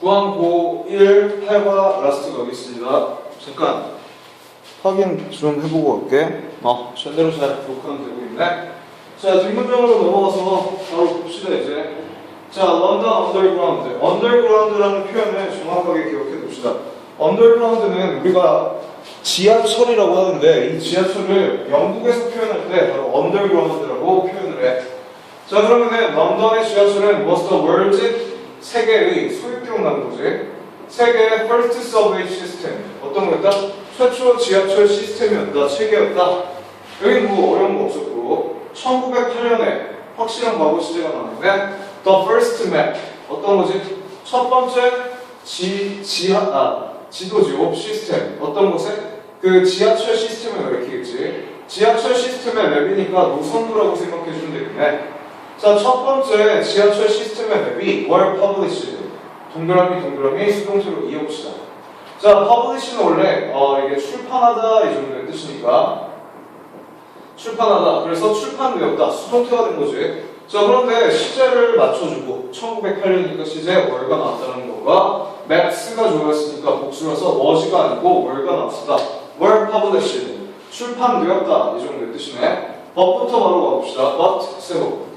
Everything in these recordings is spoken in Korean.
구항 고 1 8과 라스트가 여기 있습니다. 잠깐 확인 좀 해보고 올게. 어, 제대로 잘 기록하면 되고 있네. 자, 뒷문장으로 넘어가서 바로 봅시다, 이제. 자, 런던 언더그라운드. 언더그라운드라는 표현을 정확하게 기억해 둡시다. 언더그라운드는 우리가 지하철이라고 하는데 이 지하철을 영국에서 표현할 때 바로 언더그라운드라고 표현을 해. 자, 그러면은 런던의 지하철은 was the world's 세계의 소유격나는 거지. 세계의 first subway system. 어떤 거였다? 최초 지하철 시스템이었다. 체계였다. 여기 뭐 어려운 거 없었고 1908년에 확실한 과거 시제가 나왔는데 the first map 어떤 거지? 첫 번째 지 지하 아 지도 지옥 시스템 어떤 곳에 그 지하철 시스템을 가리키겠지. 지하철 시스템의 맵이니까 노선도라고 생각해 주면 되겠네. 자, 첫 번째 지하철 시스템의 맵이 were published. 동그라미 동그라미 수동태로 이어봅시다. 자, publish는 원래 어, 이게 출판하다 이 정도의 뜻이니까 출판하다. 그래서 출판되었다. 수동태가 된 거지. 자, 그런데 시제를 맞춰주고 1908년이니까 시제 월가 나왔다는 거가 max가 좋았으니까 복수라서 was가 아니고 월가 나왔다. were published. 출판되었다. 이 정도의 뜻이네. 법부터 바로 가봅시다. but, 세고.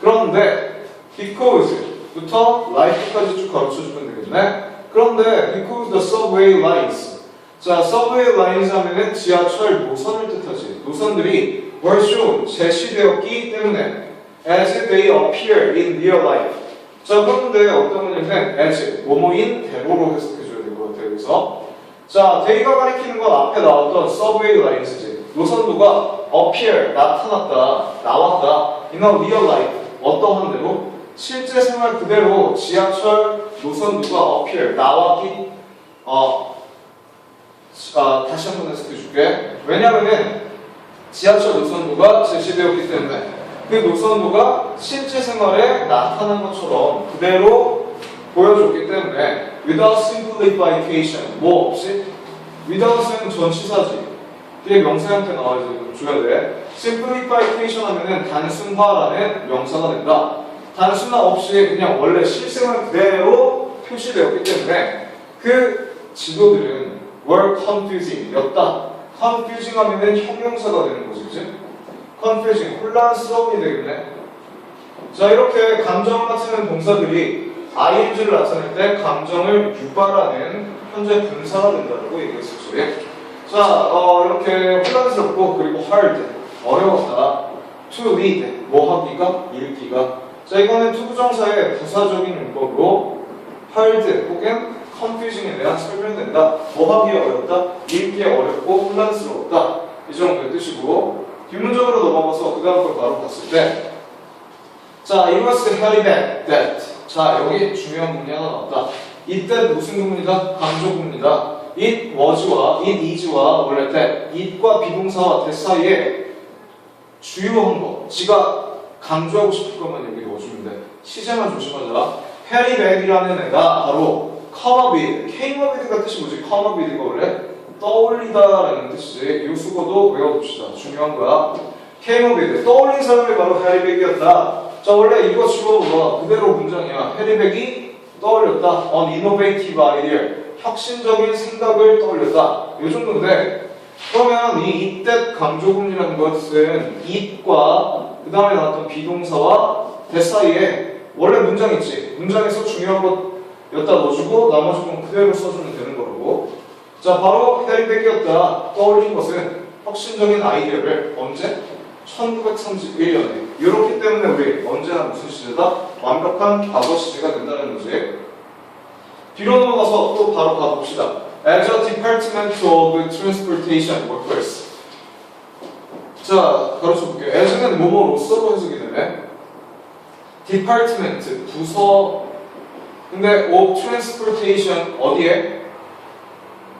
그런데 because부터 like까지 쭉 가르쳐주면 되겠네. 그런데 because the subway lines 자, subway lines 하면은 지하철 노선을 뜻하지. 노선들이 were shown 제시되었기 때문에 as they appear in real life. 자, 그런데 어떤 거냐면 as 뭐뭐인 대로로 해석해줘야 될 것 같아요. 그래서 자, they가 가리키는 건 앞에 나왔던 subway lines지. 노선도가 appear 나타났다, 나왔다. in a real life 어떠한 대로 실제 생활 그대로 지하철 노선도가 appear 나왔기 어 아, 다시 한 번 해석해 줄게. 왜냐면은 지하철 노선도가 제시되었기 때문에 그 노선도가 실제 생활에 나타난 것처럼 그대로 보여줬기 때문에 without simplification 뭐 없이 without은 전치사지 그게 명사 형태 나와야 줘야 돼. simplification 하면은 단순화라는 명사가 된다. 단순화 없이 그냥 원래 실생활 그대로 표시되었기 때문에 그 지도들은 were confusing 였다. confusing 하면은 형용사가 되는 거지 그치? confusing 혼란스러움이 되겠네. 자 이렇게 감정 같은 동사들이 ing를 나타낼 때 감정을 유발하는 현재 분사가 된다고 얘기했었지 자 어, 이렇게 혼란스럽고 그리고 hard 어려웠다. to read 뭐 하기가 읽기가. 자 이거는 투부정사의 부사적인 문법으로 hard 혹은 confusing에 대한 설명된다. 뭐 하기 어렵다 읽기 어렵고 혼란스러웠다. 이 정도의 뜻이고 뒷문적으로 넘어가서 그 다음 걸 바로 봤을 때 자, it was very bad that. 자, 여기 중요한 하나 나왔다. 이때 무슨 부분이다? 강조 부분이다 it was와 it is와 원래 that it과 비동사와 that 사이에 주요한 거 지가 강조하고 싶은 것만 여기 넣어주면 돼. 시제만 조심하자. Very bad이라는 애가 바로 up with가 뜻이 뭐지? with가 원래? 떠올리다라는 뜻이지. 이 수고도 외워둡시다. 중요한 거야. with 떠올린 사람이 바로 해리 백이었다. 자 원래 이거 주어가 그대로 문장이야. 해리 백이 떠올렸다. On innovative idea 혁신적인 생각을 떠올렸다 이 정도인데 그러면 이 이때 강조문이라는 것은 it과 그 다음에 나왔던 비동사와 대 사이에 원래 문장 있지. 문장에서 중요한 것 여기다 넣어주고 나머지 건 그대로 써주면 되는 거고. 자 바로 해리백이었다. 떠올린 것은 혁신적인 아이디어를 언제? 1931년에. 이렇기 때문에 우리 언제나 무슨 시제다? 완벽한 과거 시제가 된다는 거지 뒤로 넘어가서 또 바로 가봅시다 As a department of transportation workers 자 가르쳐 볼게요 as는 뭐뭐로서로 해석이 되네 department 부서 근데 of transportation 어디에?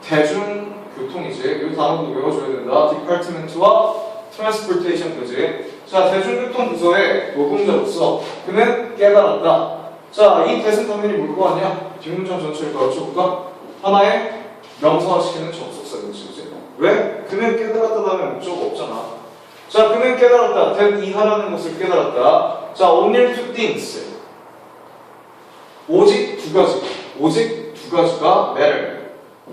대중교통이지 이 단어도 외워줘야 된다 department와 transportation까지 자 대중교통 부서의 노동자로서 그는 깨달았다 자 이 대은 당연히 뭘거 아니야? 뒷문장 전체를 가르쳐볼까? 하나의 명사화시키는 접속사겠지 그지? 왜? 그는 깨달았다 다음에 목적 없잖아 자 그는 깨달았다 that 이하라는 것을 깨달았다 자 only two things 오직 두 가지 오직 두 가지가 matter.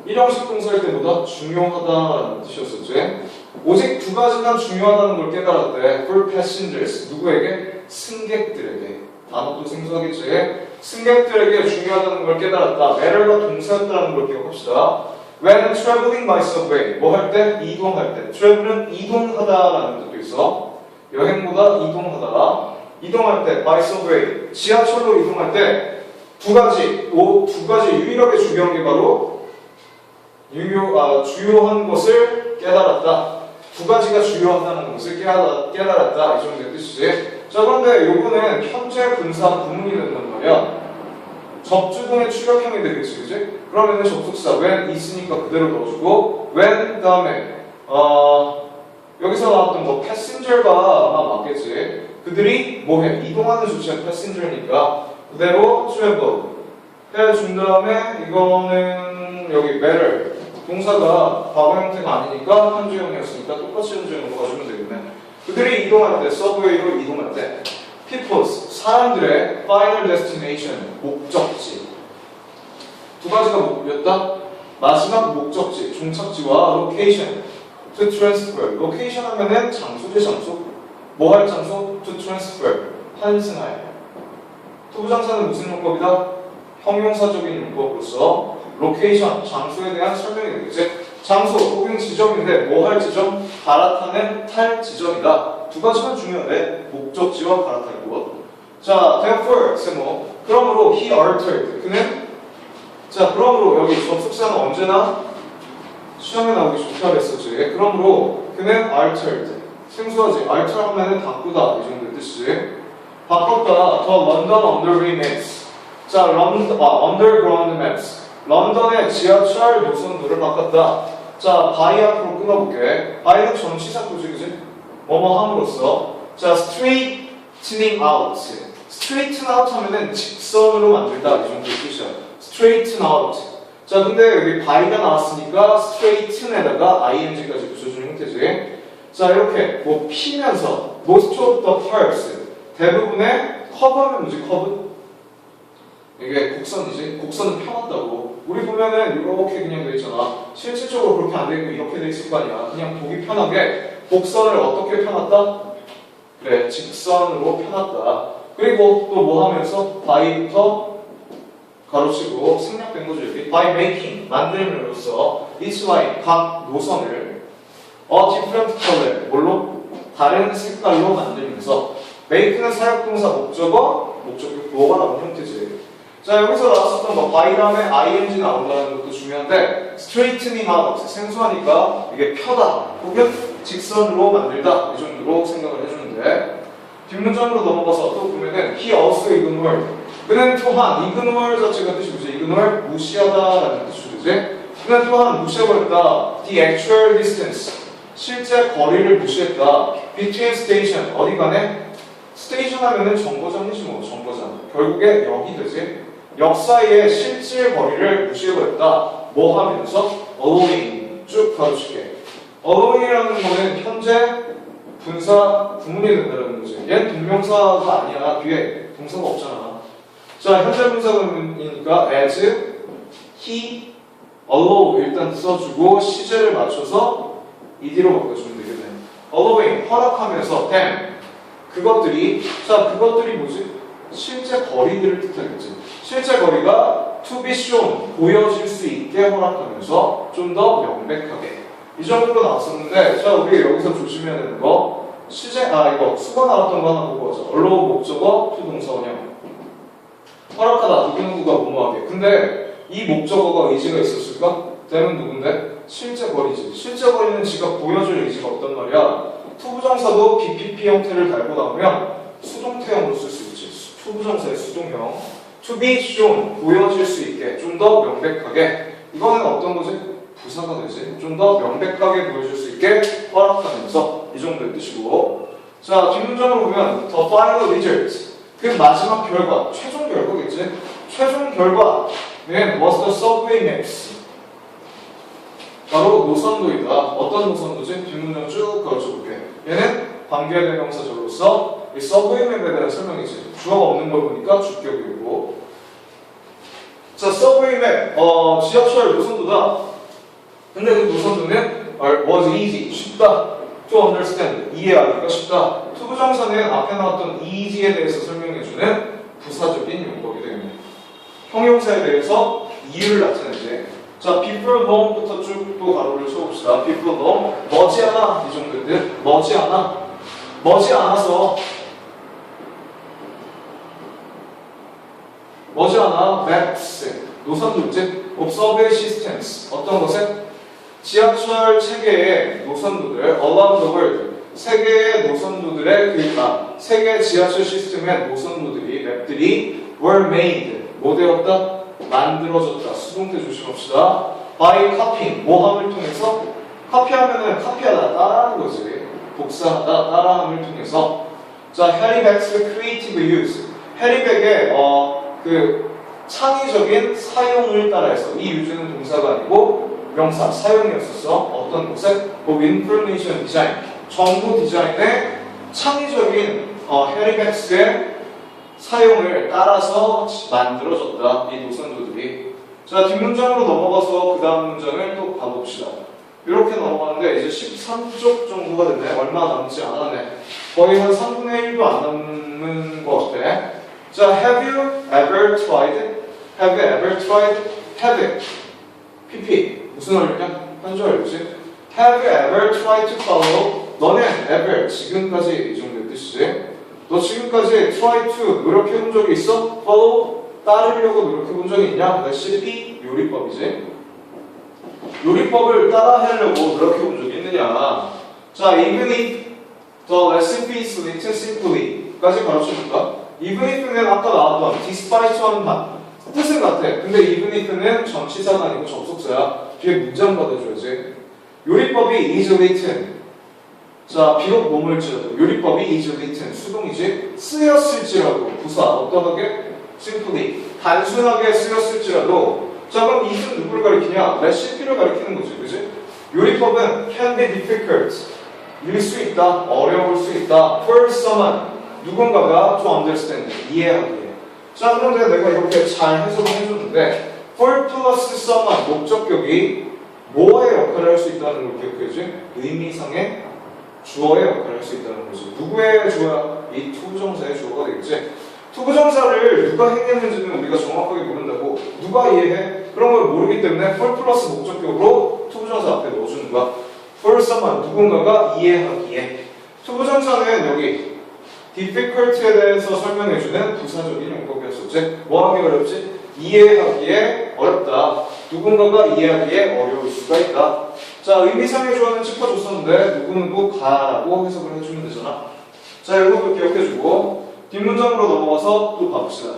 일형식 동사일 때보다 중요하다라는 뜻이었었지. 오직 두 가지가 중요하다는 걸 깨달았대. For passengers. 누구에게? 승객들에게. 단어도 생소하겠지. 승객들에게 중요하다는 걸 깨달았다. matter가 동사였다는 걸 기억합시다. When traveling by subway. 뭐 할 때? 이동할 때. travel은 이동하다라는 뜻도 있어. 여행보다 이동하다. 이동할 때 by subway. 지하철로 이동할 때 두 가지, 오, 두 가지 유일하게 중요한 게 바로 유효, 아, 주요한 것을 깨달았다. 두 가지가 주요하다는 것을 깨달았, 깨달았다. 이 정도의 뜻이지. 자, 그런데 요거는 현재 분사 구문이 된단 말이야. 접주동의 추격형이 되겠지, 그지? 그러면은 접속사 when 있으니까 그대로 넣어주고 when 다음에 어 여기서 나왔던 뭐 passenger가 아마 맞겠지. 그들이 뭐해? 이동하는 주체는 passenger니까 그대로 travel 해준 다음에 이거는 여기 matter 동사가 과거 형태가 아니니까 현재형이었으니까 똑같이 현재형으로 가주면 되겠네. 그들이 이동할 때 서브웨이로 이동할 때 people's 사람들의 final destination 목적지 두 가지가 뭐였다? 마지막 목적지 종착지와 location to transfer location 하면은 장소지 장소 뭐 할 장소? to transfer 환승할 투부정사는 무슨 용법이다? 형용사적인 용법으로서 location 장소에 대한 설명이 되겠지 장소 혹은 지점인데 뭐 할 지점? 갈아타는 탈 지점이다 두 가지만 중요해 목적지와 갈아탈 곳 자, therefore, 세모. 그러므로 he altered. 그는 자, 그러므로 여기 접속사는 언제나 시험에 나오기 좋다 그랬었지. 그러므로 그는 altered. 생소하지. alter 하면은 바꾸다 이 정도의 뜻이지. 바꿨다. 더 London Underground Maps. 자, 런던, 아, Underground Maps. 런던의 지하철 노선도를 바꿨다. 자, by 앞으로 끊어볼게. by는 전치사 구지, 그지? 뭐뭐 함으로써. 자, straightening out. straighten out 하면은 직선으로 만들다 이 정도의 뜻이야. straighten out. 자, 근데 여기 by가 나왔으니까 straighthen에다가 ing까지 붙여주는 형태지. 자, 이렇게 뭐 피면서 most of the parts 대부분의 커버는 뭐지? 커브? 이게 곡선이지. 곡선은 펴놨다고. 우리 보면은 이렇게 그냥 돼 있잖아. 실질적으로 그렇게 안 되고 이렇게 돼 있을 거 아니야. 그냥 보기 편하게 곡선을 어떻게 펴놨다? 그래, 직선으로 펴놨다. 그리고 또 뭐 하면서 by부터 가로치고 생략된 거죠 여기 by making 만들므로써 each line 각 노선을 a different color 뭘로 다른 색깔로 만들면서 make는 사역동사 목적어 목적격 보어가 나온 형태지 자 여기서 나왔었던 거 by 다음에 ing 나온다는 것도 중요한데 straightening out 생소하니까 이게 펴다 혹은 직선으로 만들다 이 정도로 생각을 해주는데 뒷문장으로 넘어가서 또 보면은 he also ignored 그는 또한 ignore 자체가 뜻이 뭐지? ignore 무시하다라는 뜻이죠 그지? 그는 또한 무시해버렸다 the actual distance 실제 거리를 무시했다 between station 어디 간에? 스테이션 하면은 정거장이지 뭐 정거장 결국에 역이 되지 역 사이의 실제 거리를 무시해버렸다 뭐 하면서? allowing 쭉 가로칠게 allowing이라는 거는 현재 분사 구문이 된다는 거지. 얘는 동명사가 아니야. 뒤에 동사가 없잖아. 자, 현재 분사 구문이니까 as, he, allow 일단 써주고 시제를 맞춰서 ed로 바꿔주면 되겠네. allowing 허락하면서 them 그것들이 자 그것들이 뭐지? 실제 거리들을 뜻하겠지. 실제 거리가 to be shown 보여질 수 있게 허락하면서 좀 더 명백하게. 이 정도로 나왔었는데 자 우리 여기서 조심해야 되는 거 시제 아 이거 수거 나왔던 거 하나 보고 하자. 언로 목적어 to 동사 원형. 허락하다 누구누구가 뭐뭐하게. 근데 이 목적어가 의지가 있었을까? 되면 누군데? 실제 거리지. 실제 거리는 지가 보여줄 의지가 없단 말이야. 투부정사도 BPP 형태를 달고 나오면 수동태형으로 쓸 수 있지. 수- 투부정사의 수동형 to be shown 보여질 수 있게 좀 더 명백하게. 이거는 어떤 거지? 부사가 되지? 좀 더 명백하게 보여줄 수 있게 허락하면서 이 정도의 뜻이고. 자 뒷문장으로 보면 the final result. 그 마지막 결과 최종 결과겠지? 최종 결과는 was the subway maps. 바로 노선도이다. 어떤 노선도지? 뒷문장 쭉 걸어볼게. 얘는 관계대명사절로서 이 서브웨이 맵에 대한 설명이지 주어가 없는 걸 보니까 주격이고 자, 서브웨이 맵, 어, 지하철 노선도다. 근데 그 노선도는 are- was easy, 쉽다. to understand, 이해하기가 쉽다. 투부정사는 앞에 나왔던 easy에 대해서 설명해주는 부사적인 용법이 됩니다. 형용사에 대해서 이유를 나타내지. 자, before long부터 쭉 또 가로를 쳐봅시다. before long, 머지않아 이 정도들, 머지않아, 머지않아서 머지않아? maps, 노선도지, observe systems, 어떤 것에? 지하철 체계의 노선도들, world, 세계의 노선도들의 그러니까 세계 지하철 시스템의 노선도들이 맵들이 were made. 뭐 되었다? 만들어졌다. 수동태 조심합시다. by copying. 모함을 통해서 카피하면은 카피하다 따라하는 거지. 복사하다 따라함을 통해서. 자 해리 백스의 creative use. 해리 백의 어 그 창의적인 사용을 따라해서 이 유주는 동사가 아니고 명사 사용이었었어. 어떤 곳에 of information design 정보 디자인의 창의적인 어, 해리 백스의 사용을 따라서 만들어졌다. 이 노선도들이. 자, 뒷문장으로 넘어가서 그 다음 문장을 또 봐봅시다. 이렇게 넘어가는데 이제 13쪽 정도가 됐네. 얼마 남지 않았네. 거의 한 3분의 1도 안 남는 것 같아. 자, have you ever tried? Have you ever tried? Have. PP. 무슨 어렵냐? 한줄 알지? Have you ever tried to follow? 너는 ever 지금까지 이 정도의 뜻이지. 너 지금까지 try to 노력해 본 적이 있어? follow 따르려고 노력해 본 적이 있냐? 레시피 요리법이지. 요리법을 따라하려고 노력해 본 적이 있느냐? 자, even if the recipe is written simply까지 가르쳐줄까? If는 아까 나왔던 말 뜻은 같아. 근데 if는 전치사가 아니고 접속사야. 뒤에 문장 받아줘야지. 요리법이 is written. 자, 비록 몸을지라도 요리법이 is written. 수동이지? 쓰였을지라도. 부사 어떠하게? simply. 단순하게 쓰였을지라도. 자 그럼 is는 누구를 가리키냐? 레시피를 가리키는 거지 그지? 요리법은 can be difficult. 일 수 있다 어려울 수 있다. for someone 누군가가 to understand 이해하기에 자 그런데 내가 이렇게 잘 해석을 해줬는데 for plus someone 목적격이 뭐의 역할을 할 수 있다는 걸 기억해야지 의미상의 주어의 역할을 할 수 있다는 거지. 누구의 주어야? 이 투부정사의 주어가 되겠지. 투부정사를 누가 행했는지는 우리가 정확하게 모른다고. 누가 이해해? 그런 걸 모르기 때문에 for 플러스 목적격으로 투부정사 앞에 넣어주는 거야. for someone, 누군가가 이해하기에. 투부정사는 여기 difficult에 대해서 설명해주는 부사적인 용법이었었지. 뭐 하기 어렵지? 이해하기에 어렵다. 누군가가 이해하기에 어려울 수가 있다. 자, 의미상의 조언은 짚어줬었는데 누구누구 가라고 해석을 해주면 되잖아. 자, 이것도 기억해주고 뒷문장으로 넘어가서 또 봐봅시다.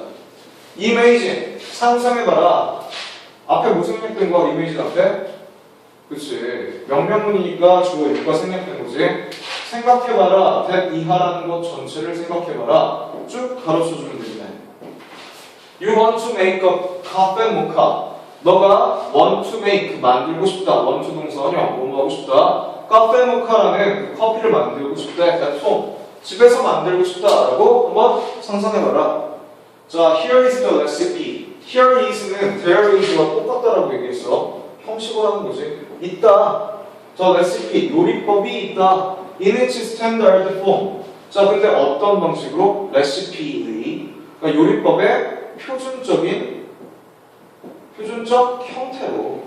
이메이진 상상해봐라. 앞에 뭐 생략된 거 이메이진 앞에? 그치. 명령문이니까 주어 일과 생략된 거지. 생각해봐라. that 이하라는 것 전체를 생각해봐라. 쭉 가르쳐주면 되겠네. You want to make a coffee mocha. 너가 want to make 만들고 싶다. want to 동사 원형 뭐 하고 싶다. 카페 모카라는 커피를 만들고 싶다. at home. 집에서 만들고 싶다라고 한번 상상해봐라. 자, here is the recipe. here is는 there is와 똑같다라고 얘기했어. 형식을 하는 거지. 있다. 저 레시피, 요리법이 있다. In its standard form. 자, 근데 어떤 방식으로? 레시피의, 그러니까 요리법의 표준적인 표준적 형태로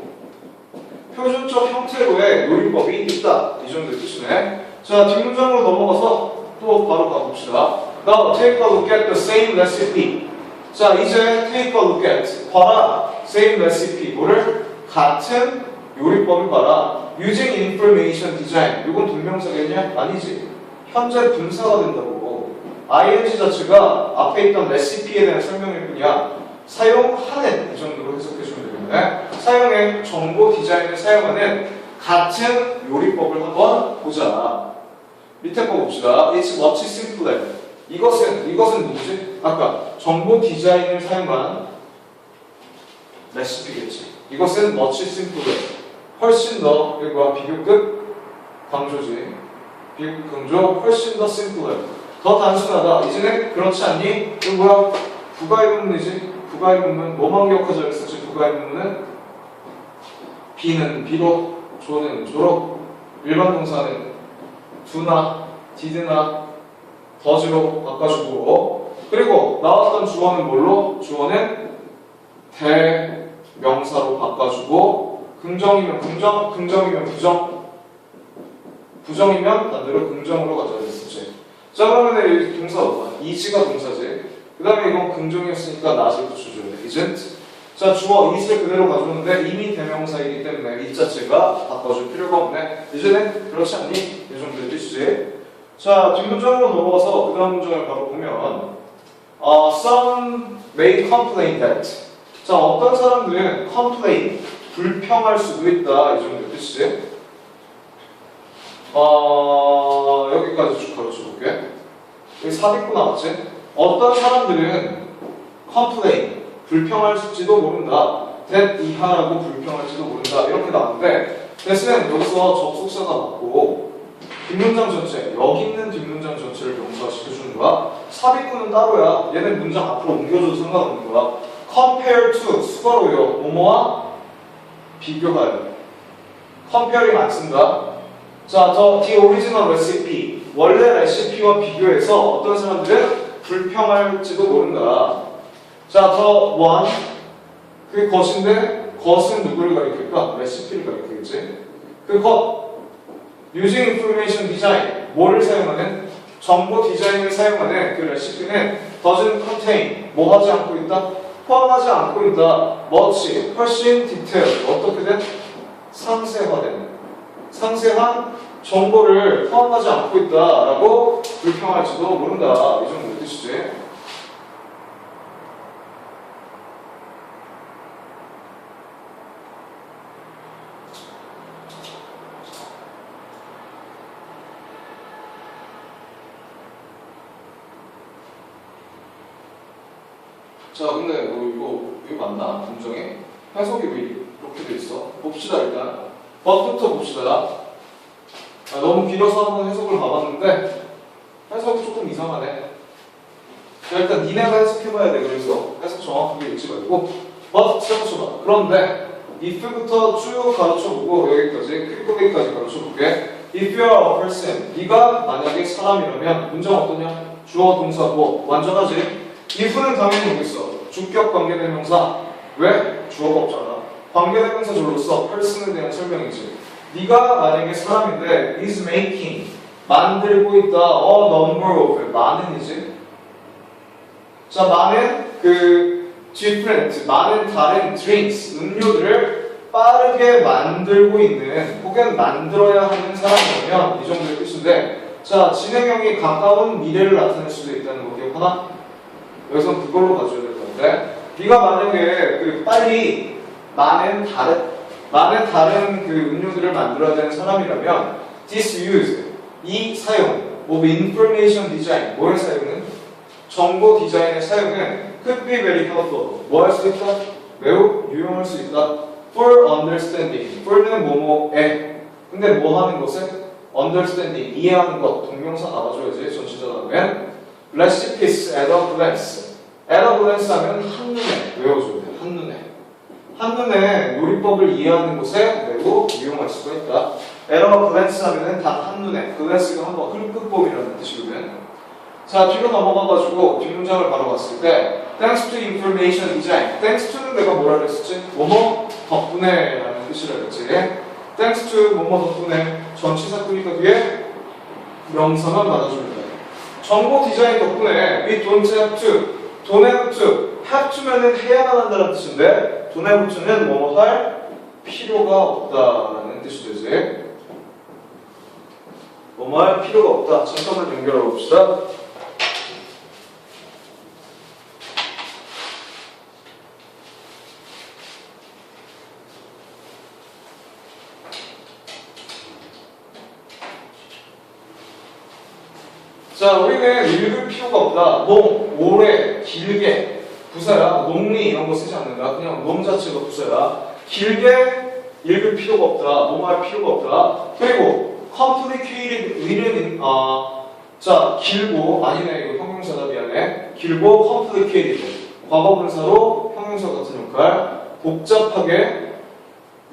표준적 형태로의 요리법이 있다. 이 정도의 뜻이네. 자 뒷문장으로 넘어가서 또 바로 가봅시다. Now take a look at the same recipe. 자 이제 take a look at 봐라. same recipe. 뭐를 같은 요리법을 봐라 using information design 이건 동명사겠냐? 아니지 현재 분사가 된다고 ing 자체가 앞에 있던 레시피에 대한 설명일 뿐이야 사용하는 이 정도로 해석해 주면 되겠네. 사용의 정보 디자인을 사용하는 같은 요리법을 한번 보자. 밑에 거 봅시다. It's much simpler. 이것은 이것은 누구지? 아까 정보 디자인을 사용한 레시피겠지. 이것은 much simpler. 훨씬 더 이거 비교급 강조지. 비교급 강조 훨씬 더 simpler. 더 단순하다. 이제는 그렇지 않니? 이거 뭐야? 국가 이문이지 부가의 문문 뭐만 기억하자 그랬었지 부가의 문문은 B는 비로 조는 조로 일반 동사는 두나 디드나 더즈로 바꿔주고 그리고 나왔던 주어는 뭘로? 주어는 대명사로 바꿔주고 긍정이면 긍정, 긍정이면 부정. 부정이면 반대로 긍정으로 가져야겠었지 자 그러면 이 동사 뭐야? 이지가 동사지. 그 다음에 이건 긍정이었으니까 나을 붙여줘야 돼 isn't? 자 주어 is를 그대로 가져오는데 이미 대명사이기 때문에 이 자체가 바꿔줄 필요가 없네. 이제는 그렇지 않니? 이 정도의 뜻이지. 자 뒷문장으로 넘어가서 그 다음 문장을 바로 보면 어, some may complain that. 자 어떤 사람들은 complain 불평할 수도 있다 이 정도의 뜻이지 어, 여기까지 쭉 가르쳐 볼게. 여기 삽입구 나왔지? 어떤 사람들은 complain 불평할지도 모른다 that 이하라고 불평할지도 모른다 이렇게 나왔는데 대신에 여기서 접속사가 맞고 뒷문장 전체 여기 있는 뒷문장 전체를 명사시켜주는 거야? 삽입구는 따로야. 얘는 문장 앞으로 옮겨줘도 상관없는 거야. Compare to 수거로요. 뭐뭐와 comparing 안 쓴다 자, 더 the original recipe 원래 레시피와 비교해서 어떤 사람들은 불평할지도 모른다 자, 더 one 그 것인데 것은 누구를 가리킬까? 레시피를 가리키겠지 그 것 using information design 뭐를 사용하는? 정보 디자인을 사용하는 그 레시피는 doesn't contain 뭐 하지 않고 있다? 포함하지 않고 있다. much 훨씬 디테일 어떻게든 상세화된 상세한 정보를 포함하지 않고 있다라고 불평할지도 모른다. 이 정도 뜻이지 자, 근데 너 이거 이거 맞나? 공정에 해석이 왜 이렇게 돼 있어? 봅시다 일단. 법부터 봅시다. 아, 너무 길어서 한번 해석을 봐봤는데 해석이 조금 이상하네. 자, 일단 니네가 해석해봐야 돼. 그래서 해석 정확하게 읽지 말고 but 해석해봐. 그런데 if부터 쭉 가르쳐보고 여기까지 크리코기까지 가르쳐볼게. If you are a person, 네가 만약에 사람이라면 문장 어떠냐? 주어 동사 뭐 완전하지? if는 당연히 있어. 주격 관계대명사. 왜? 주어가 없잖아. 관계대명사 절로써 person에 대한 설명이지. 네가 만약에 사람인데 is making 만들고 있다. a number of 많은이지. 자 많은 그 different 많은 다른 drinks 음료들을 빠르게 만들고 있는 혹은 만들어야 하는 사람이라면 이 정도의 뜻인데 자 진행형이 가까운 미래를 나타낼 수도 있다는 거 기억하나? 여기서 그걸로 가져야 될 건데 네가 만약에 그 빨리 많은 다른 많은 다른 그 음료들을 만들어야 되는 사람이라면 disuse 이 사용 of information design 뭐를 사용은? 정보 디자인의 사용은 could be very helpful. 뭐 할 수 있다? 매우 유용할 수 있다. for understanding for는 뭐뭐에 근데 뭐 하는 것은? understanding 이해하는 것. 동명사 나와줘야지 전치사 다음엔 recipes at a glance glance 하면 한눈에 외워줘야 돼 한눈에 한눈에 요리법을 이해하는 곳에 매우 유용할 수가 있다. 에러 글랜스 하면은 단 한눈에 글랜스가 한번 흘끗봄이라는 뜻이거든. 자 뒤로 넘어가가지고 뒷문장을 바로 봤을 때 Thanks to information design Thanks to는 내가 뭐라 그랬었지? 뭐뭐 덕분에 라는 뜻이라 그랬지 Thanks to 뭐뭐 덕분에 전치사 끄니까 뒤에 명사만 돼 정보 디자인 덕분에 we don't have to have to면은 해야만 한다는 뜻인데 to는 뭐뭐 할 필요가 없다라는 뜻이 되지 뭐뭐 할 필요가 없다. 잠깐만 연결해 봅시다 자, 우리는 읽을 필요가 없다. 농, 오래, 길게, 부사야. 농리 이런 거 쓰지 않는다. 그냥 농 자체가 부사야. 길게 읽을 필요가 없다. 뭐할 필요가 없다. 그리고 complicated within, 아, 자, 길고, 아니네, 이거 형용사다 미안해. 길고 complicated. 과거분사로 형용사 같은 역할, 복잡하게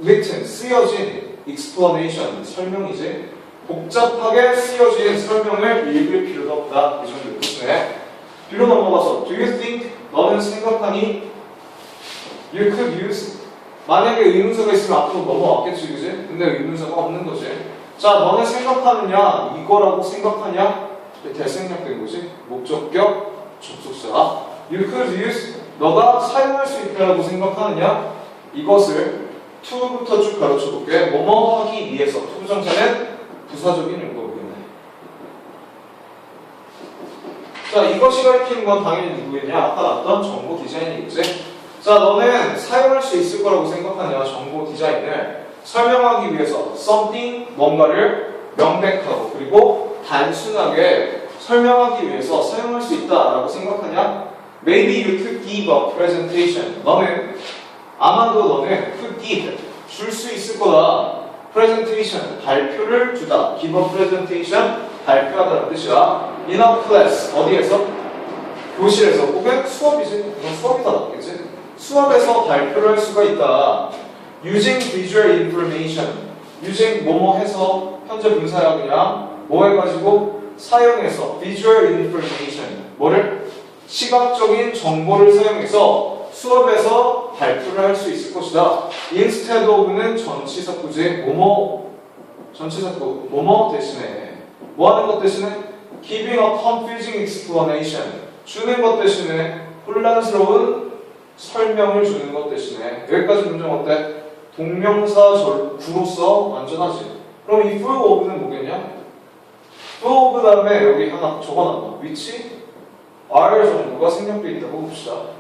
written, 쓰여진 explanation, 설명이지. 복잡하게 쓰여진 설명을 읽을 필요도 없다. 이 정도 뜻이네. 뒤로 넘어가서 Do you think? 너는 생각하니? You could use 만약에 의문사가 있으면 앞으로 넘어왔겠지, 그지? 근데 의문사가 없는 거지. 자, 너는 생각하느냐? 이거라고 생각하냐? 대생략된 거지. 목적격, 접속사. You could use 너가 사용할 수 있다라고 생각하느냐? 이것을 to부터 쭉 가르쳐 볼게. 뭐뭐 하기 위해서. to 부정사는 부사적인 용도겠네. 자, 이것이 가리키는 건 당연히 누구겠냐? 아까 나왔던 정보 디자인이겠지? 자, 너는 사용할 수 있을 거라고 생각하냐? 정보 디자인을 설명하기 위해서 something, 뭔가를 명백하고 그리고 단순하게 설명하기 위해서 사용할 수 있다라고 생각하냐? Maybe you could give a presentation. 너는 아마도 너는 could give 줄 수 있을 거다. Presentation 발표를 주다. a presentation 발표하다는 뜻이야. in a class 어디에서? 교실에서 혹은 수업이지. 이건 수업이 더 낫겠지. 수업에서 발표를 할 수가 있다. using visual information. using 뭐뭐 해서 현재 분사야 그냥 뭐 해가지고 사용해서 visual information 뭐를 시각적인 정보를 사용해서 수업에서 발표를 할 수 있을 것이다. instead of는 전치사구지 뭐뭐 전치사 구 뭐뭐 대신에 뭐 하는 것 대신에 giving a confusing explanation 주는 것 대신에 혼란스러운 설명을 주는 것 대신에 여기까지 문장 어때? 동명사 절 구로서 완전하지. 그럼 이 full of는 뭐겠냐? full of 다음에 여기 하나 적어놨다. 위치 R 정도가 생략돼 있다고 봅시다.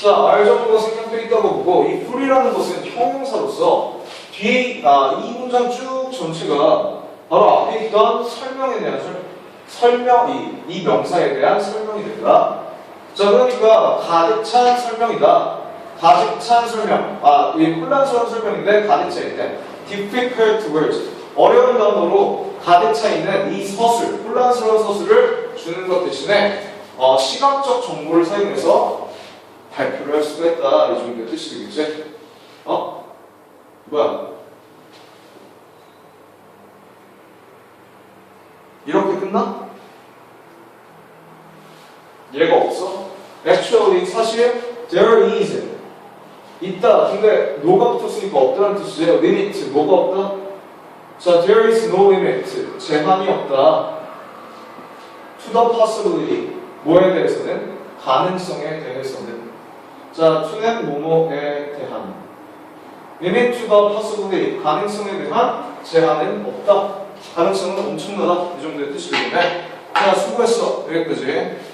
자, R 정도가 생략돼 있다고 보고 이 full이라는 것은 형용사로서 뒤에 아, 이 문장 쭉 전체가 바로 앞에 있던 설명에 대한 설, 설명 이, 이 명사에 대한 설명이 됩니다. 자, 그러니까 가득 찬 설명이다. 가득 찬 설명. 아, 이 혼란스러운 설명인데 가득 차 있대. difficult words. 어려운 단어로 가득 차 있는 이 서술, 혼란스러운 서술을 주는 것 대신에 어, 시각적 정보를 사용해서 발표를 할 수가 있다. 이 정도의 뜻이 되겠지? 어? 뭐야? 이렇게 끝나? 얘가 없어? Actually 사실 there is 있다. 근데 no가 붙었으니까 없다는 뜻이에요. limit 뭐가 없다? 자, there is no limit 제한이 없다. to the possibility 뭐에 대해서는 가능성에 대해서는 자, to는 뭐뭐에 대한 the possibility 가능성에 대한 제한은 없다. 가능성은 엄청나다. 이 정도의 뜻이기 때문에 자, 수고했어. 여기까지.